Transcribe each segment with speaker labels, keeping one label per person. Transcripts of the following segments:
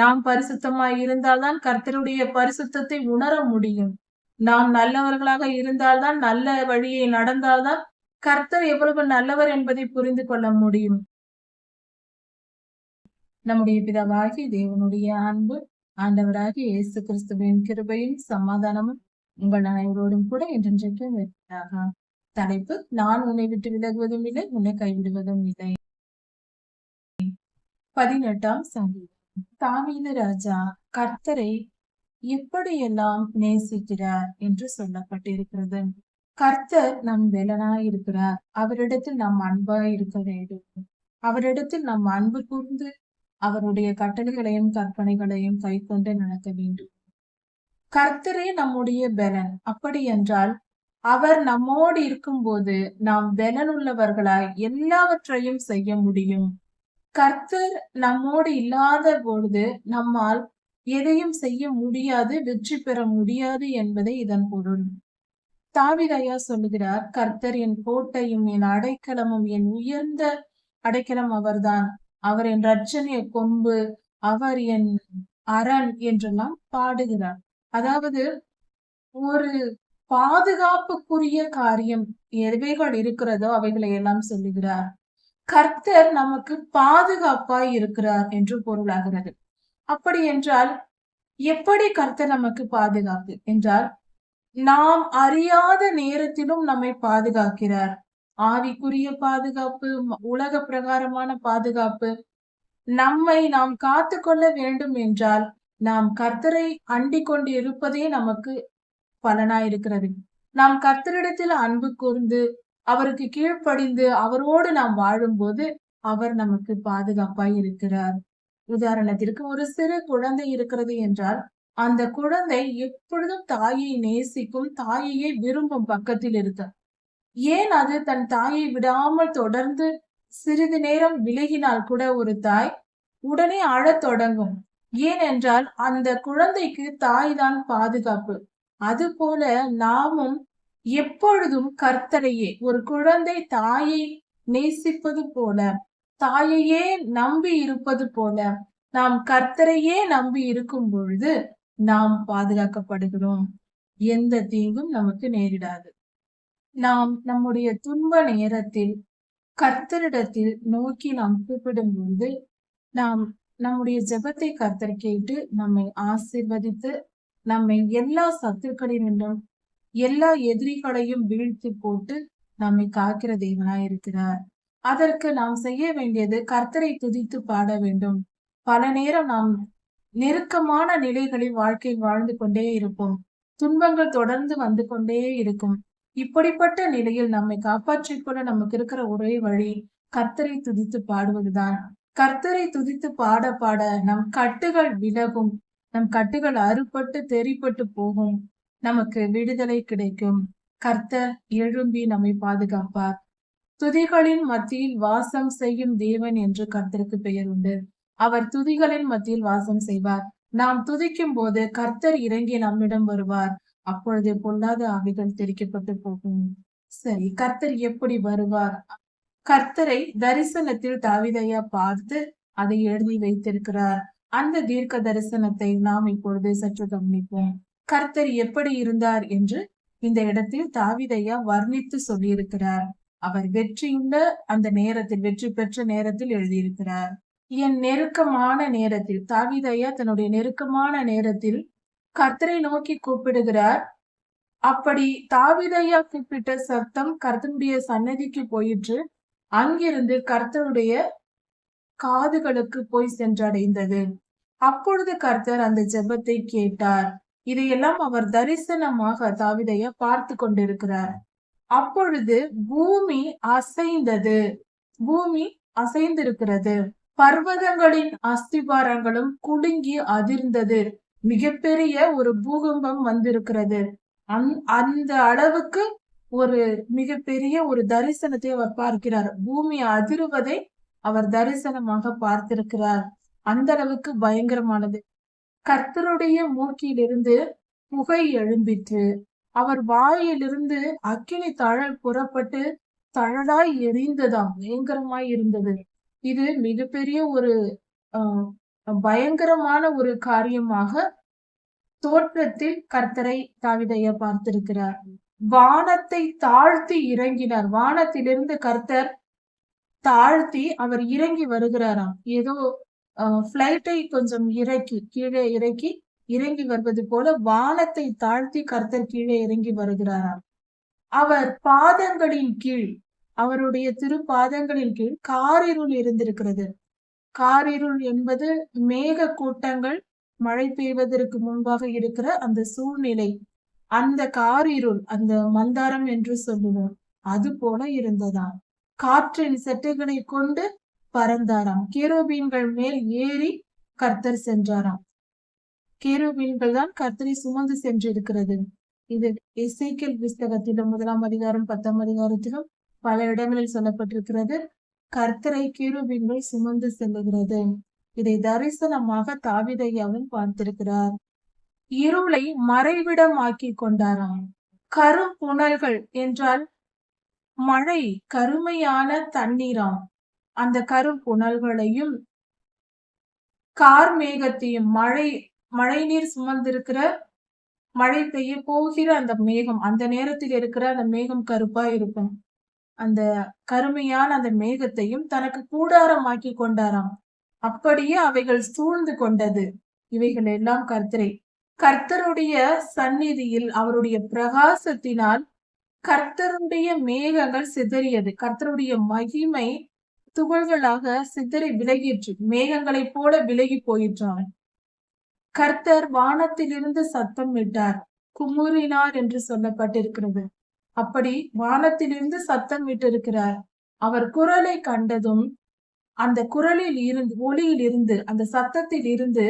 Speaker 1: நாம் பரிசுத்தமாய் இருந்தால்தான் கர்த்தருடைய பரிசுத்தத்தை உணர முடியும். நாம் நல்லவர்களாக இருந்தால்தான் நல்ல வழியை நடந்தால்தான் கர்த்தர் எவ்வளவு நல்லவர் என்பதை புரிந்து கொள்ள முடியும். நம்முடைய பிதாவாகி தேவனுடைய அன்பு ஆண்டவராகி இயேசு கிறிஸ்துவின் கிருபையும் சமாதானமும் உங்கள் அனைவரோடும் கூட என்றென்றைக்கும் இருப்பதாக தலைப்பு நான் உன்னை விட்டு விலகுவதும் இல்லை உன்னை கைவிடுவதும் இல்லை. பதினெட்டாம் சங்கீதம். தாவீது ராஜா கர்த்தரை எப்படியெல்லாம் நேசிக்கிறார் என்று சொல்லப்பட்டிருக்கிறது. கர்த்தர் நம் வேலனாய் இருக்கிறார் அவரிடத்தில் நாம் அன்பாய் இருக்க வேண்டும். அவரிடத்தில் நாம் அன்பு கூர்ந்து அவருடைய கட்டளைகளையும் கற்பனைகளையும் கை கொண்டு நடக்க வேண்டும். கர்த்தரே நம்முடைய பலன். அப்படி என்றால் அவர் நம்மோடு இருக்கும்போது நாம் பலனுள்ளவர்களாய் எல்லாவற்றையும் செய்ய முடியும். கர்த்தர் நம்மோடு இல்லாத பொழுது நம்மால் எதையும் செய்ய முடியாது வெற்றி பெற முடியாது என்பதை இதன் பொருள். தாவிதையா சொல்லுகிறார் கர்த்தர் என் கோட்டையும் என் அடைக்கலமும் என் உயர்ந்த அடைக்கலம் அவர்தான். அவர் என் ரட்சணிய கொம்பு அவர் என் அரண் என்றெல்லாம் பாடுகிறார். அதாவது ஒரு பாதுகாப்புக்குரிய காரியம் எவைகள் இருக்கிறதோ அவைகளை எல்லாம் சொல்லுகிறார். கர்த்தர் நமக்கு பாதுகாப்பாய் இருக்கிறார் என்று பொருளாகிறது. அப்படி என்றால் எப்படி கர்த்தர் நமக்கு பாதுகாப்பு? என்றால் நாம் அறியாத நேரத்திலும் நம்மை பாதுகாக்கிறார். ஆவிக்குரிய பாதுகாப்பு உலக பிரகாரமான பாதுகாப்பு. நம்மை நாம் காத்து கொள்ள வேண்டும் என்றால் நாம் கர்த்தரை அண்டிக் கொண்டு இருப்பதே நமக்கு பலனாயிருக்கிறது. நாம் கர்த்தரிடத்தில் அன்பு கூர்ந்து அவருக்கு கீழ்ப்படிந்து அவரோடு நாம் வாழும்போது அவர் நமக்கு பாதுகாப்பாய் இருக்கிறார். உதாரணத்திற்கு ஒரு சிறு குழந்தை இருக்கிறது என்றால் அந்த குழந்தை எப்பொழுதும் தாயை நேசிக்கும் தாயையே விரும்பும் பக்கத்தில் இருக்க. ஏன் அது தன் தாயை விடாமல் தொடர்ந்து சிறிது நேரம் விலகினால் கூட ஒரு தாய் உடனே அழத் தொடங்கும். ஏனென்றால் அந்த குழந்தைக்கு தாய் தான் பாதுகாப்பு. அது போல நாமும் எப்பொழுதும் கர்த்தரையே ஒரு குழந்தை தாயை நேசிப்பது போல தாயையே நம்பி இருப்பது போல நாம் கர்த்தரையே நம்பி இருக்கும் பொழுது நாம் பாதுகாக்கப்படுகிறோம். எந்த தீங்கும் நமக்கு நேரிடாது. நாம் நம்முடைய துன்ப நேரத்தில் கர்த்தரிடத்தில் நோக்கி நாம் கூப்பிடும் பொழுது நாம் நம்முடைய ஜெபத்தை கர்த்தர் கேட்டு நம்மை ஆசிர்வதித்து நம்மை எல்லா சத்துருக்களினின்றும் எல்லா எதிரிகளையும் வீழ்த்தி போட்டு நம்மை காக்கிற தேவனாய் இருக்கிறார். அதற்கு நாம் செய்ய வேண்டியது கர்த்தரை துதித்து பாட வேண்டும். பல நேரம் நாம் நெருக்கமான நிலைகளில் வாழ்க்கையில் வாழ்ந்து கொண்டே இருப்போம். துன்பங்கள் தொடர்ந்து வந்து கொண்டே இருக்கும். இப்படிப்பட்ட நிலையில் நம்மை காப்பாற்றிக் கொள்ள நமக்கு இருக்கிற ஒரே வழி கர்த்தரை துதித்து பாடுவதுதான். கர்த்தரை துதித்து பாட பாட நம் கட்டுகள் விலகும். நம் கட்டுகள் அறுபட்டு தெரிப்பட்டு போகும். நமக்கு விடுதலை கிடைக்கும். கர்த்தர் எழும்பி நம்மை பாதுகாப்பார். துதிகளின் மத்தியில் வாசம் செய்யும் தேவன் என்று கர்த்தருக்கு பெயர் உண்டு. அவர் துதிகளின் மத்தியில் வாசம் செய்வார். நாம் துதிக்கும் போது கர்த்தர் இறங்கி நம்மிடம் வருவார். அப்பொழுது பொல்லாத ஆவிகள் தெரிக்கப்பட்டு போகும். சரி கர்த்தர் எப்படி வருவார்? கர்த்தரை தரிசனத்தில் தாவிதையா பார்த்து அதை எழுதி வைத்திருக்கிறார். அந்த தீர்க்க தரிசனத்தை நாம் இப்பொழுது சற்று கவனிப்போம். கர்த்தர் எப்படி இருந்தார் என்று இந்த இடத்தில் தாவிதையா வர்ணித்து சொல்லியிருக்கிறார். அவர் வெற்றியுள்ள அந்த நேரத்தில் வெற்றி பெற்ற நேரத்தில் எழுதியிருக்கிறார். என் நெருக்கமான நேரத்தில் தாவிதையா தன்னுடைய நெருக்கமான நேரத்தில் கர்த்தரை நோக்கி கூப்பிடுகிறார். அப்படி தாவிதையா கூப்பிட்ட சத்தம் கர்த்தனுடைய சன்னதிக்கு போயிற்று. அங்கிருந்து கர்த்தருடைய காதுகளுக்கு போய் சென்றடைந்தது. அப்பொழுது கர்த்தர் அந்த ஜெபத்தை கேட்டார். இதையெல்லாம் அவர் தரிசனமாக தாவிதைய பார்த்து கொண்டிருக்கிறார். அப்பொழுது பூமி அசைந்தது. பூமி அசைந்திருக்கிறது. பர்வதங்களின் அஸ்திபாரங்களும் குலுங்கி அதிர்ந்தது. மிகப்பெரிய ஒரு பூகம்பம் வந்திருக்கிறது. அந் அந்த அளவுக்கு ஒரு மிகப்பெரிய ஒரு தரிசனத்தை அவர் பார்க்கிறார். பூமி அதிர்வதை அவர் தரிசனமாக பார்த்திருக்கிறார். அந்த அளவுக்கு பயங்கரமானது. கர்த்தருடைய மூக்கிலிருந்து புகை எழும்பிற்று. அவர் வாயிலிருந்து அக்கினி தழல் புறப்பட்டு தழலாய் எரிந்ததாம். பயங்கரமாய் இருந்தது. இது மிகப்பெரிய ஒரு பயங்கரமான ஒரு காரியமாக தோற்றத்தில் கர்த்தரை தாவிதையா பார்த்திருக்கிறார். வானத்தை தாழ்த்தி இறங்கினார். வானத்திலிருந்து கர்த்தர் தாழ்த்தி அவர் இறங்கி வருகிறாராம். ஏதோ ஃப்ளைட்டை கொஞ்சம் இறக்கி கீழே இறக்கி இறங்கி வருவது போல வானத்தை தாழ்த்தி கர்த்தர் கீழே இறங்கி வருகிறாராம். அவர் பாதங்களின் கீழ் அவருடைய திருப்பாதங்களின் கீழ் காரிருள் இருந்திருக்கிறது. காரிருள் என்பது மேக கூட்டங்கள் மழை பெய்வதற்கு முன்பாக இருக்கிற அந்த சூழ்நிலை. அந்த காரிருள் அந்த மந்தாரம் என்று சொல்லுவோம். அது போல இருந்ததாம். காற்றின் செட்டைகளை கொண்டு பறந்தாராம். கேரோபீன்கள் மேல் ஏறி கர்த்தர் சென்றாராம். கேரோபீன்கள் தான் கர்த்தரை சுமந்து சென்றிருக்கிறது. இது இசைக்கல் புஸ்தகத்திலும் முதலாம் அதிகாரம் பத்தாம் அதிகாரத்திலும் பல இடங்களில் சொல்லப்பட்டிருக்கிறது. கர்த்தரை கேருபீன்கள் சுமந்து செல்லுகிறது. இதை தரிசனமாக தாவிதையாவும் பார்த்திருக்கிறார். இருளை மறைவிடமாக்கி கொண்டாராம். கரும்புணல்கள் என்றால் மழை கருமையான தண்ணீராம். அந்த கரும்புணல்களையும் கார் மேகத்தையும் மழை மழை நீர் சுமந்திருக்கிற மழை பெய்ய போகிற அந்த மேகம் அந்த நேரத்தில் இருக்கிற அந்த மேகம் கருப்பா இருக்கும். அந்த கருமையான அந்த மேகத்தையும் தனக்கு கூடாரமாக்கி கொண்டாராம். அப்படியே அவைகள் சூழ்ந்து கொண்டது. இவைகள் எல்லாம் கர்த்தரை. கர்த்தருடைய சந்நிதியில் அவருடைய பிரகாசத்தினால் கர்த்தருடைய மேகங்கள் சிதறியது. கர்த்தருடைய மகிமை துகள்களாக சிதறி விலகிற்று மேகங்களைப் போல விலகி போயிற்றான். கர்த்தர் வானத்திலிருந்து சத்தம் விட்டார் குமுறினார் என்று சொல்லப்பட்டிருக்கிறது. அப்படி வானத்திலிருந்து சத்தம் விட்டிருக்கிறார். அவர் குரலை கண்டதும் அந்த குரலில் இருந்து ஒளியில் இருந்து அந்த சத்தத்தில் இருந்து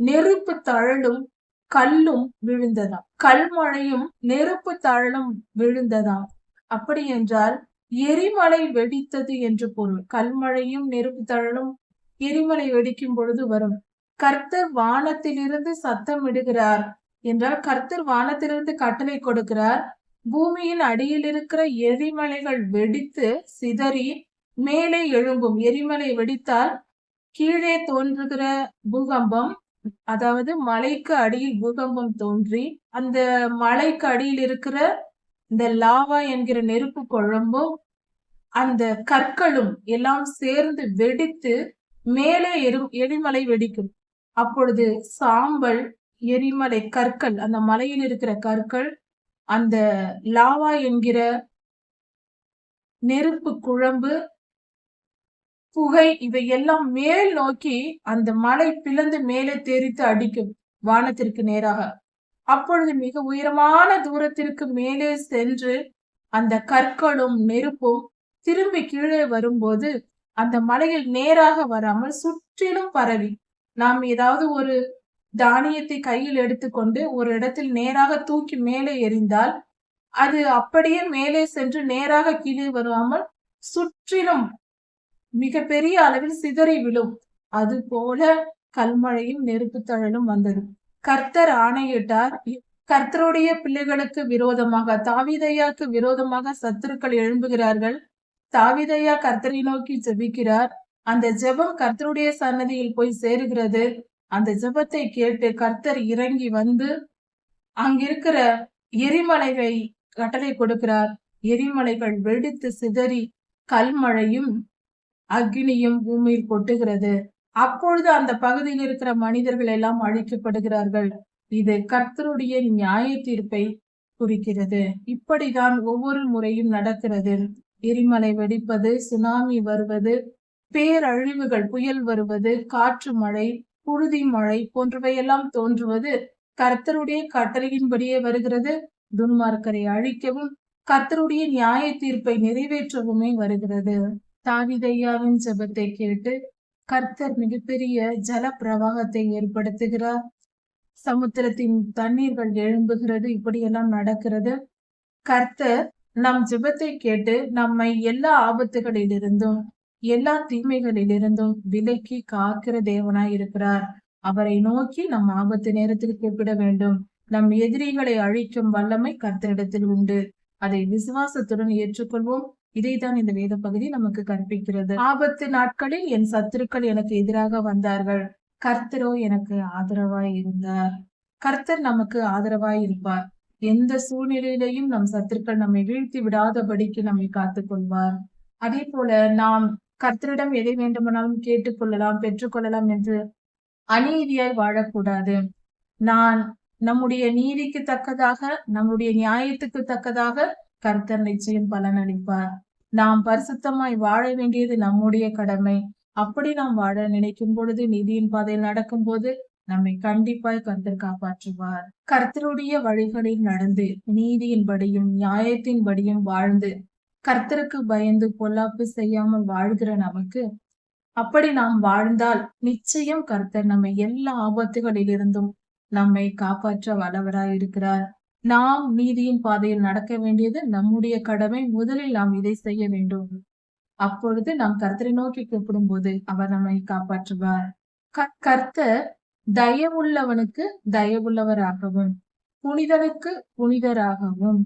Speaker 1: நெருப்பு தழலும் கல்லும் விழுந்ததாம். கல்மழையும் நெருப்பு தழலும் விழுந்ததாம். அப்படி என்றால் எரிமலை வெடித்தது என்று பொருள். கல்மழையும் நெருப்பு தழலும் எரிமலை வெடிக்கும் பொழுது வரும். கர்த்தர் வானத்திலிருந்து சத்தம் இடுகிறார் என்றால் கர்த்தர் வானத்திலிருந்து கட்டளை கொடுக்கிறார். பூமியின் அடியில் இருக்கிற எரிமலைகள் வெடித்து சிதறி மேலே எழும்பும். எரிமலை வெடித்தால் கீழே தோன்றுகிற பூகம்பம் அதாவது மலைக்கு அடியில் பூகம்பம் தோன்றி அந்த மலைக்கு அடியில் இருக்கிற இந்த லாவா என்கிற நெருப்பு குழம்பும் அந்த கற்களும் எல்லாம் சேர்ந்து வெடித்து மேலே எரி எரிமலை வெடிக்கும். அப்பொழுது சாம்பல் எரிமலை கற்கள் அந்த மலையில் இருக்கிற கற்கள் அந்த லாவா என்கிற நெருப்பு குழம்பு புகை இவை எல்லாம் மேல் நோக்கி அந்த மலை பிளந்து மேலே தெரித்து அடிக்கும் வானத்திற்கு நேராக. அப்பொழுது மிக உயரமான தூரத்திற்கு மேலே சென்று அந்த கற்களும் நெருப்பும் திரும்பி கீழே வரும்போது அந்த மலையில் நேராக வராமல் சுற்றிலும் பரவி. நாம் ஏதாவது ஒரு தானியத்தை கையில் எடுத்துக்கொண்டு ஒரு இடத்தில் நேராக தூக்கி மேலே எறிந்தால் அது அப்படியே மேலே சென்று நேராக கீழே வராமல் சுற்றிலும் மிக பெரிய அளவில் சிதறி விழும். அது போல கல்மழையும் நெருப்பு தழலும் வந்தது. கர்த்தர் ஆணையிட்டார் கர்த்தருடைய பிள்ளைகளுக்கு விரோதமாக தாவிதையாக்கு விரோதமாக சத்துருக்கள் எழும்புகிறார்கள். தாவிதையா கர்த்தரை நோக்கி ஜெபிக்கிறார். அந்த ஜெபம் கர்த்தருடைய சன்னதியில் போய் சேருகிறது. அந்த ஜெபத்தை கேட்டு கர்த்தர் இறங்கி வந்து அங்கிருக்கிற எரிமலைகளை கட்டளை கொடுக்கிறார். எரிமலைகள் வெடித்து சிதறி கல்மழையும் அக்னியும் பூமியில் கொட்டுகிறது. அப்பொழுது அந்த பகுதியில் இருக்கிற மனிதர்கள் எல்லாம் அழிக்கப்படுகிறார்கள். இது கர்த்தருடைய நியாய தீர்ப்பை குறிக்கிறது. இப்படிதான் ஒவ்வொரு முறையும் நடக்கிறது. எரிமலை வெடிப்பது சுனாமி வருவது பேரழிவுகள் புயல் வருவது காற்று மழை புழுதி மழை போன்றவையெல்லாம் தோன்றுவது கர்த்தருடைய கட்டளையின்படியே வருகிறது. துன்மார்க்கரை அழிக்கவும் கர்த்தருடைய நியாய தீர்ப்பை நிறைவேற்றவுமே வருகிறது. தாவிதையாவின் ஜபத்தை கேட்டு கர்த்தர் மிகப்பெரிய ஜல பிரவாகத்தை ஏற்படுத்துகிறார். சமுத்திரத்தின் தண்ணீர்கள் எழும்புகிறது இப்படியெல்லாம் நடக்கிறது. கர்த்தர் நம் ஜெபத்தை கேட்டு நம்மை எல்லா ஆபத்துகளிலிருந்தும் எல்லா தீமைகளிலிருந்தும் விலக்கி காக்கிற தேவனாய் இருக்கிறார். அவரை நோக்கி நம் ஆபத்து நேரத்தில் கூப்பிட வேண்டும். நம் எதிரிகளை அழிக்கும் வல்லமை கர்த்தரிடத்தில் உண்டு. அதை விசுவாசத்துடன் ஏற்றுக்கொள்வோம். இதைதான் இந்த வேத பகுதி நமக்கு கற்பிக்கிறது. ஆபத்து நாட்களில் என் சத்துருக்கள் எனக்கு எதிராக வந்தார்கள். கர்த்தரோ எனக்கு ஆதரவாய் இருந்தார். கர்த்தர் நமக்கு ஆதரவாய் இருப்பார். எந்த சூழ்நிலையிலையும் நம் சத்துருக்கள் நம்மை வீழ்த்தி விடாதபடிக்கு நம்மை காத்துக் கொள்வார் அதே போல நாம் கர்த்தரிடம் எதை வேண்டுமானாலும் கேட்டுக்கொள்ளலாம் பெற்றுக்கொள்ளலாம் என்று அநீதியாய் வாழக்கூடாது. நான் நம்முடைய நீதிக்கு தக்கதாக நம்முடைய நியாயத்துக்கு தக்கதாக கர்த்தர் நிச்சயம் பலன் அளிப்பார். நாம் பரிசுத்தமாய் வாழ வேண்டியது நம்முடைய கடமை. அப்படி நாம் வாழ நினைக்கும் பொழுது நீதியின் பாதையில் நடக்கும் போது நம்மை கண்டிப்பாய் கர்த்தர் காப்பாற்றுவார். கர்த்தருடைய வழிகளில் நடந்து நீதியின்படியும் நியாயத்தின்படியும் வாழ்ந்து கர்த்தருக்கு பயந்து பொல்லாப்பு செய்யாமல் வாழ்கிற நமக்கு அப்படி நாம் வாழ்ந்தால் நிச்சயம் கர்த்தர் நம்மை எல்லா ஆபத்துகளிலிருந்தும் நம்மை காப்பாற்ற வல்லவராய் இருக்கிறார். நாம் நீதியின் பாதையில் நடக்க வேண்டியது நம்முடைய கடமை. முதலில் நாம் இதை செய்ய வேண்டும். அப்பொழுது நாம் கர்த்தரை நோக்கி கூப்பிடும் போது அவர் நம்மை காப்பாற்றுவார். கர்த்தர் தயவுள்ளவனுக்கு தயவுள்ளவராகவும் புனிதனுக்கு புனிதராகவும்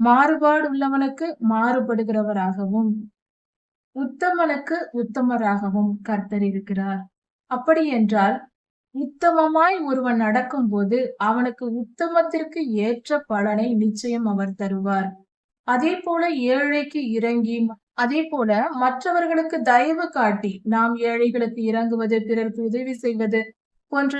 Speaker 1: மாறுபாடு உள்ளவனுக்கு மாறுபடுகிறவராகவும் உத்தமனுக்கு உத்தமராகவும் கர்த்தர் இருக்கிறார். அப்படி என்றால் உத்தமமாய் ஒருவன் நடக்கும் போது அவனுக்கு உத்தமத்திற்கு ஏற்ற பலனை நிச்சயம் அவர் தருவார். அதே போல ஏழைக்கு இறங்கி அதே போல மற்றவர்களுக்கு தயவு காட்டி நாம் ஏழைகளுக்கு இறங்குவது பிறருக்கு உதவி செய்வது போன்ற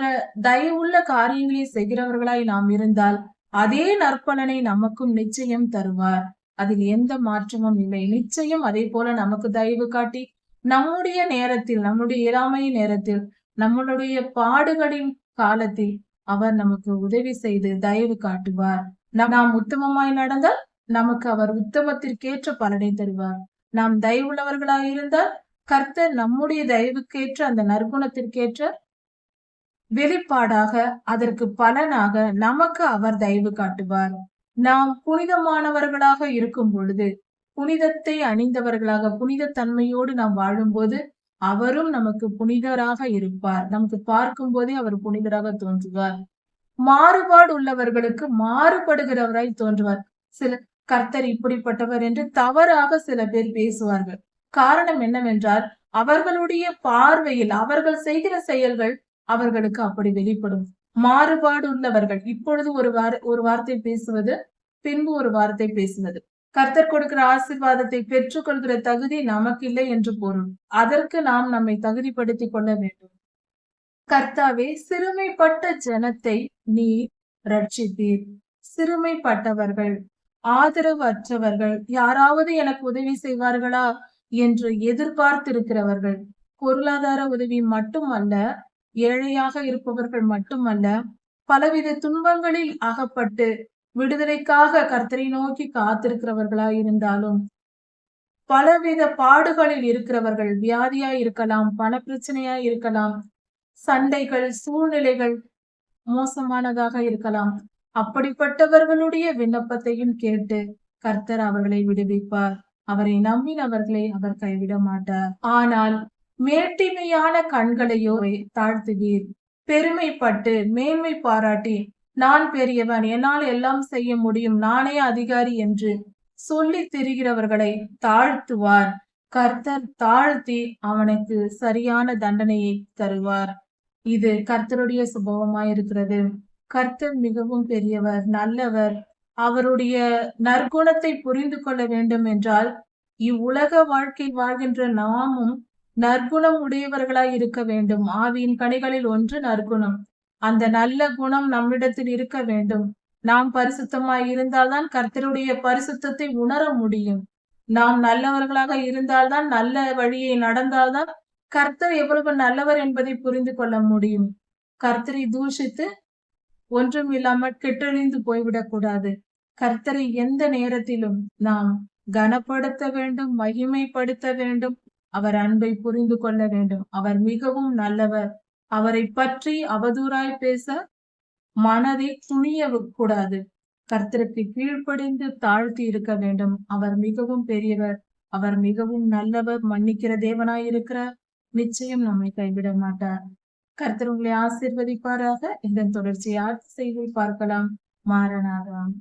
Speaker 1: தயவுள்ள காரியங்களை செய்கிறவர்களாய் நாம் இருந்தால் அதே நற்பலனை நமக்கும் நிச்சயம் தருவார். அதில் எந்த மாற்றமும் இல்லை. நிச்சயம் அதே போல நமக்கு தயவு காட்டி நம்முடைய நேரத்தில் நம்முடைய இயலாமை நேரத்தில் நம்மளுடைய பாடுகளின் காலத்தில் அவர் நமக்கு உதவி செய்து தயவு காட்டுவார். நாம் உத்தமமாய் நடந்தால் நமக்கு அவர் உத்தமத்திற்கேற்ற பலனை தருவார். நாம் தயவுள்ளவர்களாக இருந்தால் கர்த்தர் நம்முடைய தயவுக்கேற்ற அந்த நற்குணத்திற்கேற்ற வெளிப்பாடாக அதற்கு பலனாக நமக்கு அவர் தயவு காட்டுவார். நாம் புனிதமானவர்களாக இருக்கும் பொழுது புனிதத்தை அணிந்தவர்களாக புனித தன்மையோடு நாம் வாழும்போது அவரும் நமக்கு புனிதராக இருப்பார். நமக்கு பார்க்கும் போதே அவர் புனிதராக தோன்றுவார். மாறுபாடு உள்ளவர்களுக்கு மாறுபடுகிறவராய் தோன்றுவார். சில கர்த்தர் இப்படிப்பட்டவர் என்று தவறாக சில பேர் பேசுவார்கள். காரணம் என்னவென்றால் அவர்களுடைய பார்வையில் அவர்கள் செய்கிற செயல்கள் அவர்களுக்கு அப்படி வெளிப்படும். மாறுபாடு உள்ளவர்கள் இப்பொழுது ஒரு வார ஒரு வார்த்தை பேசுவது பின்பு ஒரு வார்த்தை பேசுவது. கர்த்தர் கொடுக்கிற ஆசிர்வாதத்தை பெற்றுக்கொள்கிற தகுதி நமக்கு இல்லை என்று பொருள். அதற்கு நாம் நம்மை தகுதிப்படுத்திக் கொள்ள வேண்டும். கர்த்தாவே சிறுமைப்பட்ட ஜனத்தை நீ ரட்சித்தீர் சிறுமைப்பட்டவர்கள் ஆதரவு அற்றவர்கள் யாராவது எனக்கு உதவி செய்வார்களா என்று எதிர்பார்த்திருக்கிறவர்கள். பொருளாதார உதவி மட்டுமல்ல ஏழையாக இருப்பவர்கள் மட்டுமல்ல பலவித துன்பங்களில் அகப்பட்டு விடுதலைக்காக கர்த்தரை நோக்கி காத்திருக்கிறவர்களா இருந்தாலும் பலவித பாடுகளில் இருக்கிறவர்கள் வியாதியா இருக்கலாம் பண பிரச்சனையா இருக்கலாம் சண்டைகள் சூழ்நிலைகள் மோசமானதாக இருக்கலாம். அப்படிப்பட்டவர்களுடைய விண்ணப்பத்தையும் கேட்டு கர்த்தர் அவர்களை விடுவிப்பார். அவரை நம்பினவர்களை அவர் கைவிட மாட்டார். ஆனால் மேட்டிமையான கண்களையோ தாழ்த்துவீர். பெருமைப்பட்டு மேன்மை பாராட்டி நான் பெரியவன் என்னால் எல்லாம் செய்ய முடியும் நானே அதிகாரி என்று சொல்லி திரிகிறவர்களை தாழ்த்துவார். கர்த்தர் தாழ்த்தி அவனுக்கு சரியான தண்டனையை தருவார். இது கர்த்தருடைய சுபவமாயிருக்கிறது. கர்த்தர் மிகவும் பெரியவர் நல்லவர். அவருடைய நற்குணத்தை புரிந்து கொள்ள வேண்டும் என்றால் இவ்வுலக வாழ்க்கை வாழ்கின்ற நாமும் நற்குணம் உடையவர்களாய் இருக்க வேண்டும். ஆவியின் கனிகளில் ஒன்று நற்குணம். அந்த நல்ல குணம் நம்மிடத்தில் இருக்க வேண்டும். நாம் பரிசுத்தமாய் இருந்தால்தான் கர்த்தருடைய பரிசுத்தத்தை உணர முடியும். நாம் நல்லவர்களாக இருந்தால்தான் நல்ல வழியை நடந்தால்தான் கர்த்தர் எவ்வளவு நல்லவர் என்பதை புரிந்து கொள்ள முடியும். கர்த்தரை தூஷித்து ஒன்றும் இல்லாமல் கெட்டழிந்து போய்விடக்கூடாது. கர்த்தரை எந்த நேரத்திலும் நாம் கனப்படுத்த வேண்டும் மகிமைப்படுத்த வேண்டும் அவர் அன்பை புரிந்து கொள்ள வேண்டும். அவர் மிகவும் நல்லவர். அவரை பற்றி அவதூறாய் பேச மனதை துணிய கூடாது. கர்த்தருக்கு கீழ்ப்படிந்து தாழ்த்தி இருக்க வேண்டும். அவர் மிகவும் பெரியவர். அவர் மிகவும் நல்லவர். மன்னிக்கிற தேவனாயிருக்கிறார் நிச்சயம் நம்மை கைவிட மாட்டார். கர்த்தர் உங்களை ஆசிர்வதிப்பாராக. இதன் தொடர்ச்சியை ஆட்சி செய்து பார்க்கலாம். மாறனாகலாம்